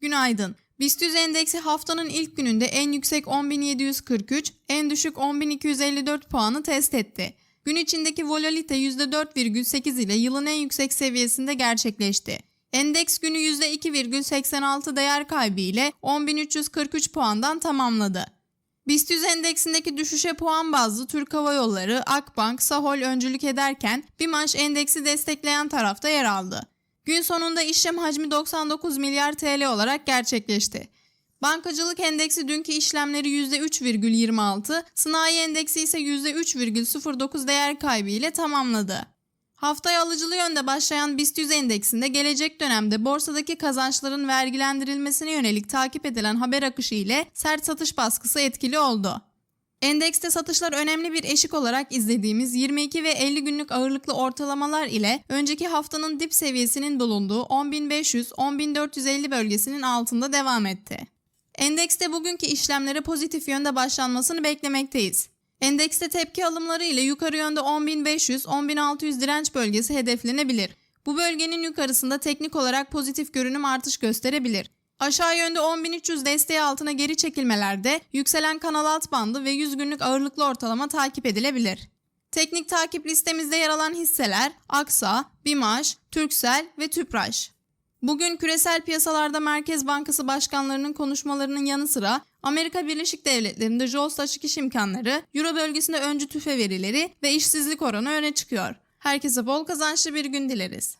Günaydın. BIST 100 endeksi haftanın ilk gününde en yüksek 10.743, en düşük 10.254 puanı test etti. Gün içindeki volatilite %4,8 ile yılın en yüksek seviyesinde gerçekleşti. Endeks günü %2,86 değer kaybı ile 10.343 puandan tamamladı. BIST 100 endeksindeki düşüşe puan bazlı Türk Hava Yolları, Akbank, Sahol öncülük ederken BİMAŞ endeksi destekleyen tarafta yer aldı. Gün sonunda işlem hacmi 99 milyar TL olarak gerçekleşti. Bankacılık endeksi dünkü işlemleri %3,26, sanayi endeksi ise %3,09 değer kaybı ile tamamladı. Haftaya alıcılı yönde başlayan BIST 100 endeksinde gelecek dönemde borsadaki kazançların vergilendirilmesine yönelik takip edilen haber akışı ile sert satış baskısı etkili oldu. Endekste satışlar önemli bir eşik olarak izlediğimiz 22 ve 50 günlük ağırlıklı ortalamalar ile önceki haftanın dip seviyesinin bulunduğu 10.500-10.450 bölgesinin altında devam etti. Endekste bugünkü işlemlere pozitif yönde başlanmasını beklemekteyiz. Endekste tepki alımları ile yukarı yönde 10.500-10.600 direnç bölgesi hedeflenebilir. Bu bölgenin yukarısında teknik olarak pozitif görünüm artış gösterebilir. Aşağı yönde 10.300 desteği altına geri çekilmelerde yükselen kanal alt bandı ve 100 günlük ağırlıklı ortalama takip edilebilir. Teknik takip listemizde yer alan hisseler Aksa, Bimaş, Türksel ve Tüpraş. Bugün küresel piyasalarda Merkez Bankası başkanlarının konuşmalarının yanı sıra Amerika Birleşik Devletleri'nde JOLTS açık iş imkanları, Euro bölgesinde öncü tüfe verileri ve işsizlik oranı öne çıkıyor. Herkese bol kazançlı bir gün dileriz.